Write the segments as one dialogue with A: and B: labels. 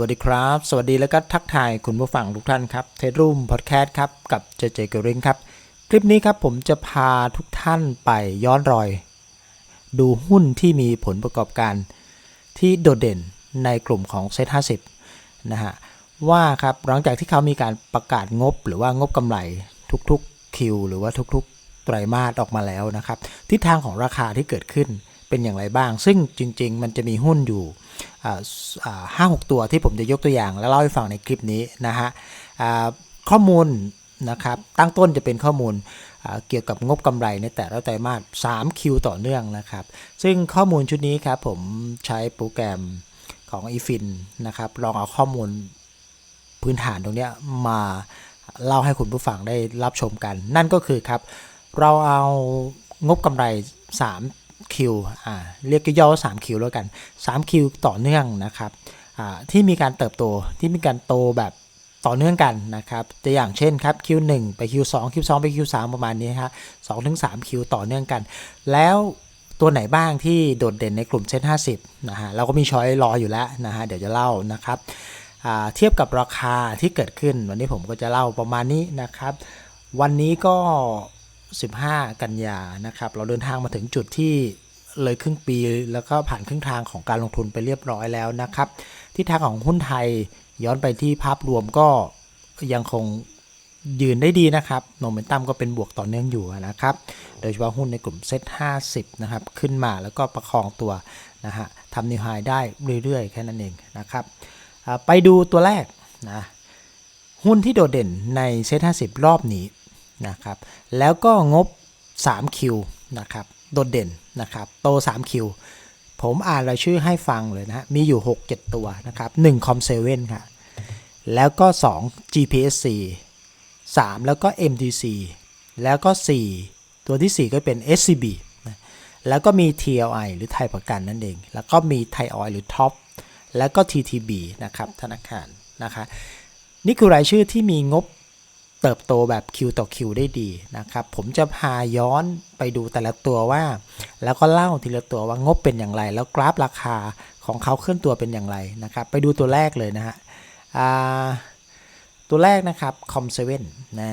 A: วัสดีครับ สวัสดีแล้วก็ทักทายคุณผู้ฟังทุกท่านครับเทรูมพอดแคสต์ครับ กับเจเจเกริงครับ คลิปนี้ครับผมจะพาทุกท่านไปย้อนรอย ดูหุ้นที่มีผลประกอบการที่โดดเด่นในกลุ่มของเซ็ต50นะฮะ ว่าครับหลังจากที่เขามีการประกาศงบหรือว่างบกำไรทุกๆคิวหรือว่าทุกๆ ไตรมาสออกมาแล้วนะครับทิศทางของราคาที่เกิดขึ้น เป็นอย่างไรบ้าง ซึ่งจริง ๆ มันจะมีหุ้นอยู่ห้าหกตัวที่ผมจะยกตัวอย่าง แล้วเล่าให้ฟังในคลิปนี้นะฮะข้อมูลนะครับตั้งต้นจะเป็นข้อมูลเกี่ยวกับงบกำไรในแต่ละไตรมาส3คิวต่อเนื่องนะครับ ซึ่งข้อมูลชุดนี้ครับผมใช้โปรแกรมของ eFin นะครับลองเอาข้อมูลพื้นฐานตรงนี้มาเล่าให้คุณผู้ฟังได้รับชมกัน นั่นก็คือครับ เราเอางบกำไร 3 คิวอ่าเรียกย่อว่า3คิวแล้วกัน3คิวต่อเนื่องนะครับอ่าที่มีการเติบโตที่มีการโตแบบต่อเนื่องกันนะครับตัวอย่างเช่นครับ Q1 ไป Q2 Q2 ไป Q3 ประมาณนี้ครับ2ถึง3คิวต่อเนื่องกัน แล้วตัวไหนบ้างที่โดดเด่นในกลุ่มเซ็ต50นะฮะเราก็มีช้อยรออยู่แล้วนะฮะเดี๋ยวจะเล่านะครับอ่าเทียบกับราคาที่เกิดขึ้นวันนี้ผมก็จะเล่าประมาณนี้นะครับ วันนี้ก็ 15 กันยานะครับ เราเดินทางมาถึงจุดที่เลยครึ่งปี แล้วก็ผ่านครึ่งทางของการลงทุนไปเรียบร้อยแล้วนะครับทิศทางของหุ้นไทยย้อนไปที่ภาพรวมก็ยังคงยืนได้ดีนะครับโมเมนตัมก็เป็นบวกต่อเนื่องอยู่นะครับ โดยเฉพาะหุ้นในกลุ่มเซ็ต50นะครับ ขึ้นมาแล้วก็ประคองตัวนะฮะทำนิวไฮได้เรื่อยๆ แค่นั้นเองนะครับ ไปดูตัวแรกนะ หุ้นที่โดดเด่นในเซ็ต50รอบนี้ นะครับแล้วก็งบ3คิวนะครับโดดเด่นนะครับโต3คิวผมอ่านรายชื่อให้ฟังเลยนะฮะมีอยู่ 6-7 ตัวนะครับ1 Com7 ค่ะแล้วก็ 2 GPSC 3 แล้วก็ MTC แล้วก็ 4 ตัวที่ 4 ก็เป็น SCB นะแล้วก็มี TLI หรือไทยประกันนั่นเอง แล้วก็มีไทยออยหรือท็อปแล้วก็ TTB นะครับธนาคารนะคะนี่คือรายชื่อที่มีงบ เติบโตแบบคิวต่อคิวได้ดีนะครับ ผมจะพาย้อนไปดูแต่ละตัวว่า แล้วก็เล่าทีละตัวว่างบเป็นอย่างไร แล้วกราฟราคาของเขาเคลื่อนตัวเป็นอย่างไรนะครับ ไปดูตัวแรกเลยนะฮะตัวแรกนะครับ Com7 นะ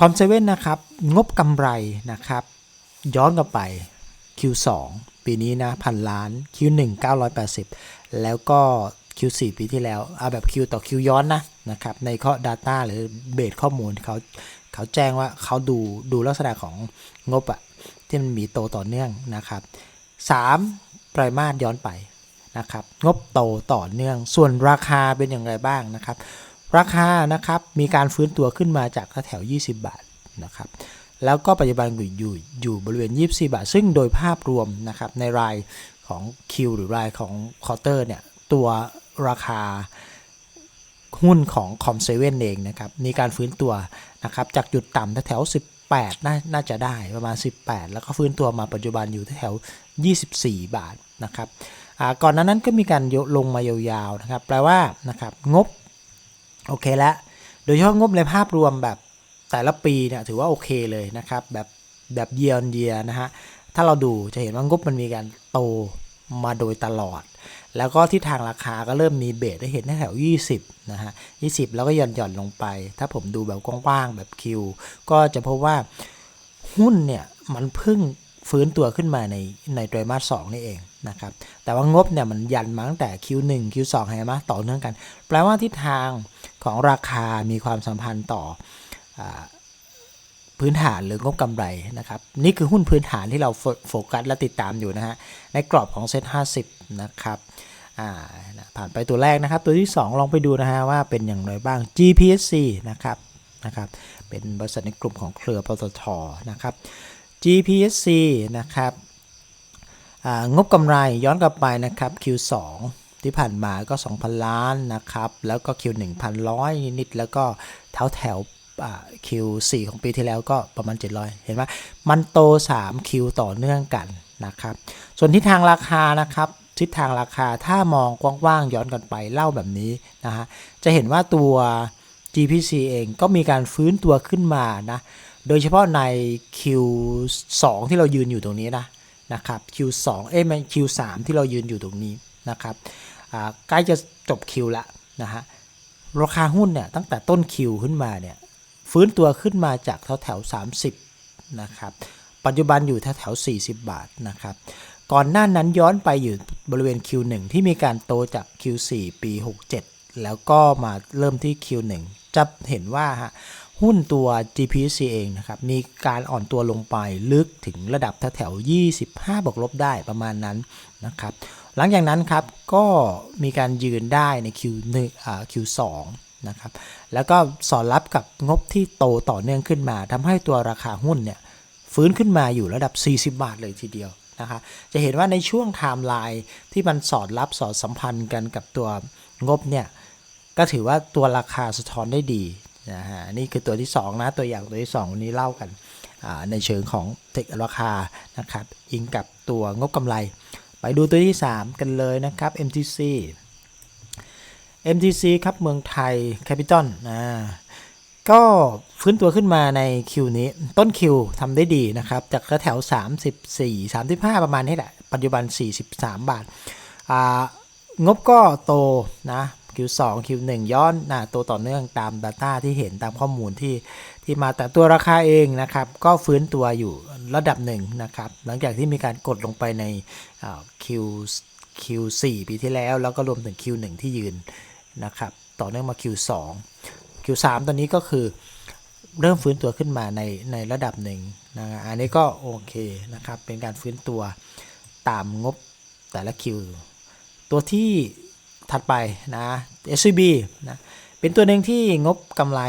A: คอมเซเว่นนะครับงบกำไรนะครับ ย้อนกลับไป Q2 ปีนี้นะพันล้าน Q1 980 แล้วก็ Q4 ปีที่แล้ว เอาแบบ Q ต่อ Q ย้อนนะนะครับ ในข้อ Data หรือเบสข้อมูลเขาเขาแจ้งว่าเขาดูดูลักษณะของงบอะที่มันมีโตต่อเนื่องนะครับ 3 ไตรมาสย้อนไปนะครับ งบโตต่อเนื่อง ส่วนราคาเป็นอย่างไรบ้างนะครับ ราคานะครับมีการฟื้นตัวขึ้นมาจากแถว 20 บาทนะครับแล้วก็ปัจจุบันอยู่อยู่อยู่บริเวณ 24 บาท ซึ่งโดยภาพรวมนะครับในรายของ Q หรือรายของคอเตอร์เนี่ย ตัว ราคาหุ้นของ Com7 เว่นเองนะครับมีการฟื้นตัวนะครับจากจุดต่ำแถว 18นน่าจะได้ประมาณ 18 แล้วก็ฟื้นตัวมาปัจจุบันอยู่แถว 24 บาทนะครับก่อนหนานั้นก็มีการยกลงมายาวๆนะครับแปลว่านะครับงบโอเคแล้วโดยเฉพาะงบในภาพรวมแบบแต่ละปีเนี่ยถือว่าโอเคเลยนะครับแบบแบบเยียร์เยียนะฮะถ้าเราดูจะเห็นว่างบมันมีการโตมาโดยตลอด แล้วก็ที่ทางราคาก็เริ่มมีเบสได้เห็นแถว 20 นะฮะ 20 แล้วก็หย่อนหย่อนลงไป ถ้าผมดูแบบกว้างๆ แบบคิว ก็จะพบว่าหุ้นเนี่ย มันพิ่งฟื้นตัวขึ้นมาในในไตรมาส2นี่เองนะครับ แต่ว่างบเนี่ยมันยันมาตั้งแต่ Q1 Q2 เห็นไหมต่อเนื่องกัน แปลว่าทิศทางของราคามีความสัมพันธ์ต่ออ พื้นฐานหรืองบกำไรนะครับนี่คือหุ้นพื้นฐานที่เราโฟกัสและติดตามอยู่นะฮะในกรอบของเซ็ต50นะครับผ่านไปตัวแรกนะครับ ตัวที่ 2 ลองไปดูนะฮะว่าเป็นอย่างไรบ้าง GPSC นะครับนะครับเป็นบริษัทในกลุ่มของเครือปตทนะครับ GPSC นะครับงบกำไรย้อนกลับไปนะครับ Q2 ที่ผ่านมาก็ 2,000 ล้านนะครับ แล้วก็ Q1 1,100 นิด แล้วก็แถวแถว Q4 ของปีที่แล้วก็ประมาณ 700 เห็นไหมมันโต 3 Q ต่อเนื่องกันนะครับ ส่วนทิศทางราคานะครับทิศทางราคาถ้ามองกว้างๆย้อนกันไปเล่าแบบนี้นะฮะจะเห็นว่าตัว GPC เองก็มีการฟื้นตัวขึ้นมานะโดยเฉพาะใน Q2 ที่เรายืนอยู่ตรงนี้นะนะครับ Q2 เอ้ยไม่ Q3 ที่เรายืนอยู่ตรงนี้นะครับใกล้จะจบคิวละนะฮะราคาหุ้นเนี่ยตั้งแต่ต้นคิวขึ้นมาเนี่ย ฟื้นตัวขึ้นมาจากแถวแถว30นะครับปัจจุบันอยู่แถวแถว40 บาทนะครับก่อนหน้านั้นย้อนไปอยู่บริเวณ Q1 ที่มีการโตจาก Q4 ปี 67 แล้วก็มาเริ่มที่ Q1 จะเห็นว่าฮะหุ้นตัว GPC เองนะครับ มีการอ่อนตัวลงไปลึกถึงระดับแถวๆ25 บวกลบได้ประมาณนั้นนะครับ หลังจากนั้นครับ ก็มีการยืนได้ใน Q1 อ่า Q2 นะครับ แล้วก็สอดรับกับงบที่โตต่อเนื่องขึ้นมาทำให้ตัวราคาหุ้นเนี่ยฟื้นขึ้นมาอยู่ระดับ 40 บาทเลยทีเดียวนะคะจะเห็นว่าในช่วงไทม์ไลน์ที่มันสอดรับสอดสัมพันธ์กันกับตัวงบเนี่ยก็ถือว่าตัวราคาสะท้อนได้ดีนะฮะนี่คือตัวที่ 2 นะตัวอย่างตัวที่ 2 วันนี้เล่ากันในเชิงของเทคราคานะครับอิงกับตัวงบกำไร ไปดูตัวที่ 3 กันเลยนะครับ MTC MTC ครับเมืองไทย Capital อ่าก็ฟื้นตัวขึ้นมาในคิวนี้ต้นคิวทำได้ดีนะครับ จากแถว 34 35 ประมาณนี้แหละ ปัจจุบัน 43 บาทอ่างบก็โตนะ Q2 Q1 ย้อนนะโตต่อเนื่องตาม Data ที่เห็นตามข้อมูลที่ที่มาแต่ตัวราคาเองนะครับ ก็ฟื้นตัวอยู่ระดับหนึ่งนะครับ หลังจากที่มีการกดลงไปในอ่า Q Q4 ปีที่แล้ว แล้วก็รวมถึง Q1 ที่ยืน นะครับต่อเนื่องมา Q2 Q3 ตอนนี้ก็คือเริ่มฟื้นตัวขึ้นมาในในระดับหนึ่งนะอันนี้ก็โอเคนะครับเป็นการฟื้นตัวตามงบแต่ละคิวตัวที่ถัดไปนะ SCB นะเป็นตัวหนึ่งที่งบกำไร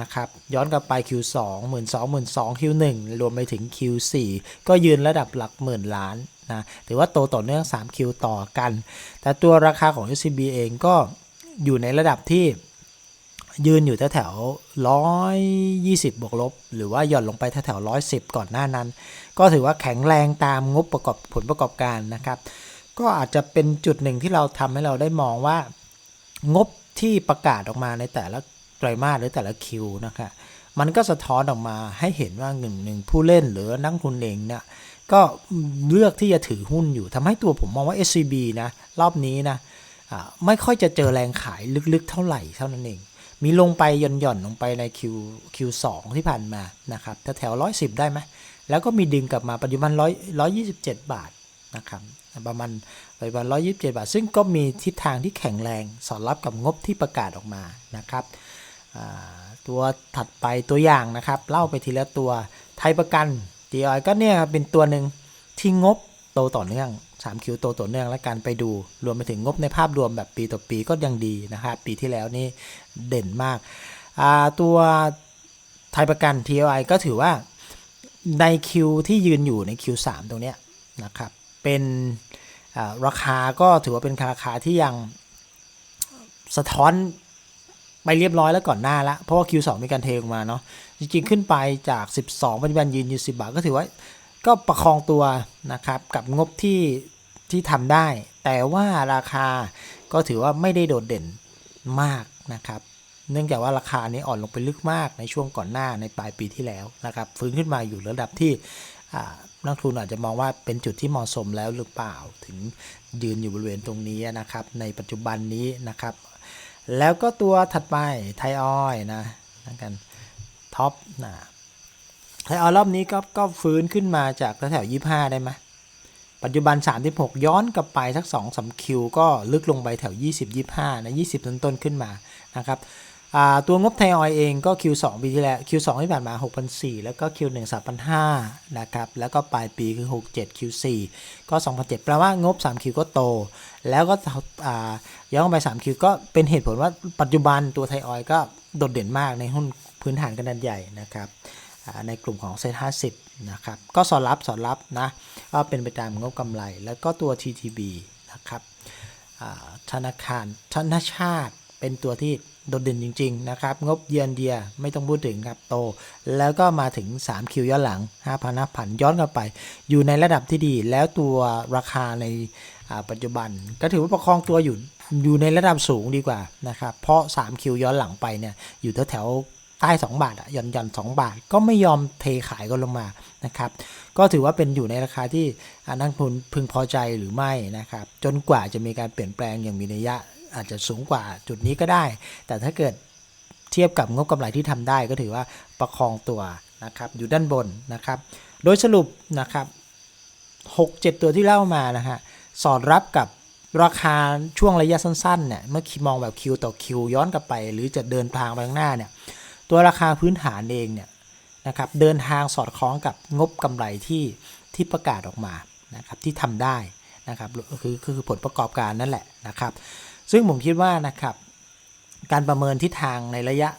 A: นะครับ ย้อนกลับไป Q2 12 12 Q1 รวมไปถึง Q4 ก็ยืนระดับหลักหมื่นล้านนะถือว่าโตต่อเนื่อง 3 Q ต่อกัน แต่ตัวราคาของ SCB เองก็อยู่ในระดับที่ยืนอยู่แถวๆร้อยยี่สิบบวกลบ หรือว่าหย่อนลงไปแถวๆร้อยสิบก่อนหน้านั้น ก็ถือว่าแข็งแรงตามงบประกอบผลประกอบการนะครับ ก็อาจจะเป็นจุดหนึ่งที่เราทำให้เราได้มองว่า งบที่ประกาศออกมาในแต่ละ ไตรมาสหรือแต่ละคิวนะครับมันก็สะท้อนออกมาให้เห็นว่าหนึ่งหนึ่งผู้เล่นหรือนักทุนเองเนี่ยก็เลือกที่จะถือหุ้นอยู่ทำให้ตัวผมมองว่า SCB นะรอบนี้นะไม่ค่อยจะเจอแรงขายลึกๆเท่าไหร่เท่านั้นเอง มีลงไปหย่อนๆลงไปใน Q Q2 ที่ผ่านมานะครับแถวร้อยสิบได้ไหมแล้วก็มีดึงกลับมาปัจจุบันร้อยร้อยยี่สิบเจ็ดบาทนะครับประมาณปัจจุบันร้อยยี่สิบเจ็ดบาท ซึ่งก็มีทิศทางที่แข็งแรงสอดรับกับงบที่ประกาศออกมานะครับ ตัวถัดไปตัวอย่างนะครับ เล่าไปทีละตัวไทยประกัน GI ก็เนี่ยเป็นตัวหนึ่งที่งบโตต่อเนื่อง3คิวโตต่อเนื่องและการไปดูรวมไปถึงงบในภาพรวมแบบปีต่อปีก็ยังดีนะครับปีที่แล้วนี่เด่นมากาตัวไทยประกัน TI ก็ถือว่าในคิวที่ยืนอยู่ใน Q3 ตรงนี้นะครับเป็นาราคาก็ถือว่าเป็นราคาที่ยังสะท้อน ไปเรียบร้อยแล้วก่อนหน้าละเพราะว่า Q2 มีการเทลงมาเนาะจริงๆ ขึ้นไปจาก 12 ปัจจุบันยืนอยู่10 บาทก็ถือว่าก็ประคองตัวนะครับกับงบที่ที่ทำได้ แต่ว่าราคาก็ถือว่าไม่ได้โดดเด่นมากนะครับ เนื่องจากว่าราคานี้อ่อนลงไปลึกมากในช่วงก่อนหน้าในปลายปีที่แล้วนะครับฟื้นขึ้นมาอยู่ระดับที่นักทุนอาจจะมองว่าเป็นจุดที่เหมาะสมแล้วหรือเปล่า ถึงยืนอยู่บริเวณตรงนี้นะครับ ในปัจจุบันนี้นะครับ แล้วก็ตัวถัดไปไทยออยนะนะกันท็อปนะไทยออยรอบนี้ก็ก็ฟื้นขึ้นมาจากแถวยี่ห้าได้ไหมปัจจุบัน 36 ย้อนกลับไปสัก2 3คิวก็ลึกลงไปแถว 20 25นะ20 ต้นต้นขึ้นมานะครับ ตัวงบไทยออยเองก็ Q2 ปีที่แล้ว Q2 ที่ผ่านมา6,400แล้วก็ Q1 3,500นะครับ แล้วก็ปลายปีคือ 67 Q4 ก็2,700แปลว่างบ 3Q ก็โต แล้วก็ย้อนไป 3Q ก็เป็นเหตุผลว่าปัจจุบันตัวไทยออยก็โดดเด่นมากในหุ้นพื้นฐานขนาดใหญ่นะครับในกลุ่มของเซ็ต50นะครับ ก็สอดรับสอดรับนะก็เป็นไปตามงบกำไร แล้วก็ตัว TTB นะครับธนาคารธนาชาติเป็นตัวที่ โดดเด่นจริง ๆ นะครับ งบเยือนเดียไม่ต้องพูดถึงครับโต แล้วก็มาถึง 3 คิวย้อนหลัง 5,000 5,000 ย้อนกลับไป อยู่ในระดับที่ดี แล้วตัวราคาในาปัจจุบัน ก็ถือว่าประคองตัวอยู่อยู่ในระดับสูงดีกว่านะครับ เพราะ 3 คิวย้อนหลังไปเนี่ยอยู่แถวๆใต้ 2 บาทอะหย่อนหย่อน2บาท ก็ไม่ยอมเทขายกันลงมานะครับ ก็ถือว่าเป็นอยู่ในราคาที่นักลงทุนพึงพอใจหรือไม่นะครับ จนกว่าจะมีการเปลี่ยนแปลงอย่างมีนัยยะ อาจจะสูงกว่าจุดนี้ก็ได้ แต่ถ้าเกิดเทียบกับงบกำไรที่ทำได้ก็ถือว่าประคองตัวนะครับอยู่ด้านบนนะครับ โดยสรุปนะครับ6-7 ตัวที่เล่ามานะฮะสอดรับกับราคาช่วงระยะสั้นๆเนี่ยเมื่อคิดมองแบบคิวต่อคิวย้อนกลับไป หรือจะเดินทางไปข้างหน้าเนี่ยตัวราคาพื้นฐานเองเนี่ยนะครับเดินทางสอดคล้องกับงบกำไรที่ที่ประกาศออกมานะครับที่ทำได้นะครับคือคือผลประกอบการนั่นแหละนะครับ ซึ่งผมคิดว่านะครับ การประเมินทิศทางในระยะ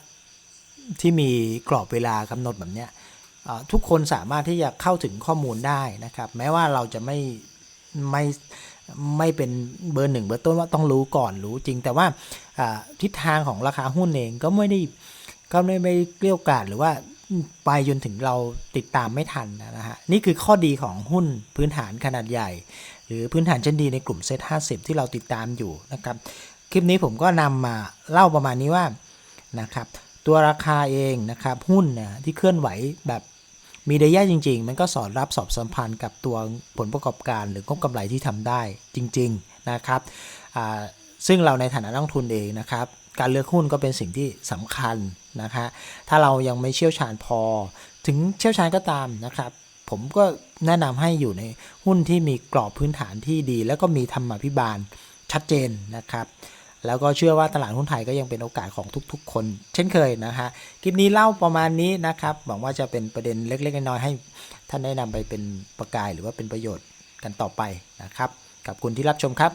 A: ที่มีกรอบเวลากำหนดแบบเนี้ยทุกคนสามารถที่จะเข้าถึงข้อมูลได้นะครับ แม้ว่าเราจะไม่ไม่ไม่เป็นเบอร์หนึ่งเบอร์ต้นว่าต้องรู้ก่อนรู้จริง แต่ว่าทิศทางของราคาหุ้นเองก็ไม่ได้ก็ไม่ไม่เกลี้ยกล่อมหรือว่าไปจนถึงเราติดตามไม่ทันนะฮะนี่คือข้อดีของหุ้นพื้นฐานขนาดใหญ่ หรือพื้นฐานชั้นดีในกลุ่มเซ็ต50 ที่เราติดตามอยู่นะครับ คลิปนี้ผมก็นำมาเล่าประมาณนี้ว่านะครับตัวราคาเองนะครับหุ้นเนี่ยที่เคลื่อนไหวแบบมีระยะจริง ๆ มันก็สอดรับสอบสัมพันธ์กับตัวผลประกอบการหรืองบกำไรที่ทำได้จริง ๆนะครับซึ่งเราในฐานะนักทุนเองนะครับ การเลือกหุ้นก็เป็นสิ่งที่สำคัญนะคะถ้าเรายังไม่เชี่ยวชาญพอ ถึงเชี่ยวชาญก็ตามนะครับ ผมก็แนะนำให้อยู่ในหุ้นที่มีกรอบพื้นฐานที่ดี แล้วก็มีธรรมาภิบาลชัดเจนนะครับ แล้วก็เชื่อว่าตลาดหุ้นไทยก็ยังเป็นโอกาสของทุกๆ คน เช่นเคยนะฮะคลิปนี้เล่าประมาณนี้นะครับหวังว่าจะเป็นประเด็นเล็กๆน้อยๆให้ท่านได้นำไปเป็นประกายหรือว่าเป็นประโยชน์กันต่อไปนะครับกับคุณที่รับชมครับ